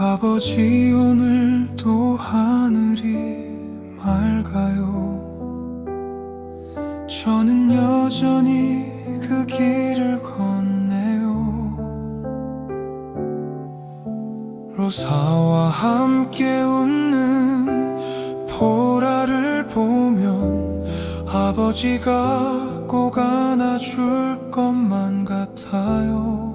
아버지 오늘도 하늘이 맑아요. 저는 여전히 그 길을 걷네요. 로사와 함께 웃는 아버지가 꼭 안아줄 것만 같아요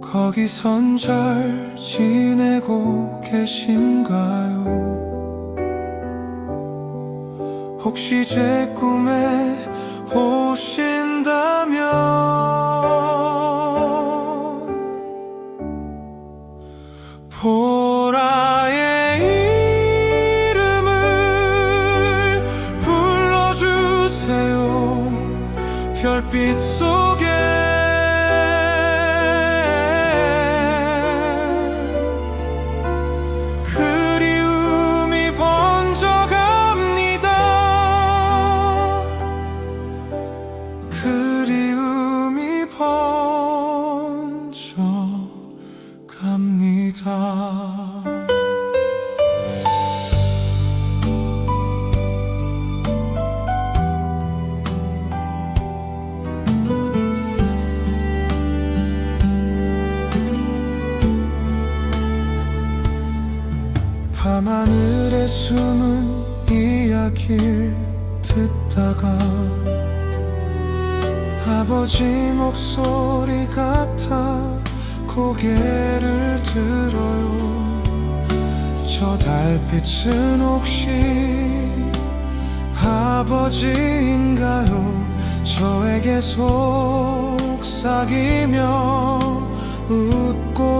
거기선 잘 지내고 계신가요? 혹시 제 꿈에 오신다면 별빛 속 밤하늘에 숨은 이야기를 듣다가 아버지 목소리 같아 고개를 들어요. 저 달빛은 혹시 아버지인가요? 저에게 속삭이며 웃고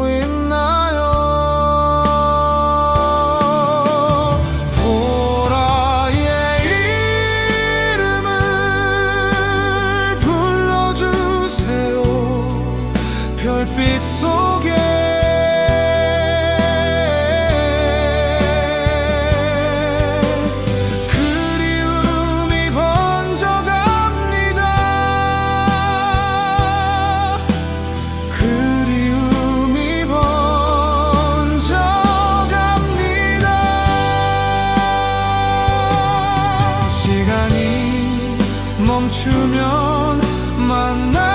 멈추면 만나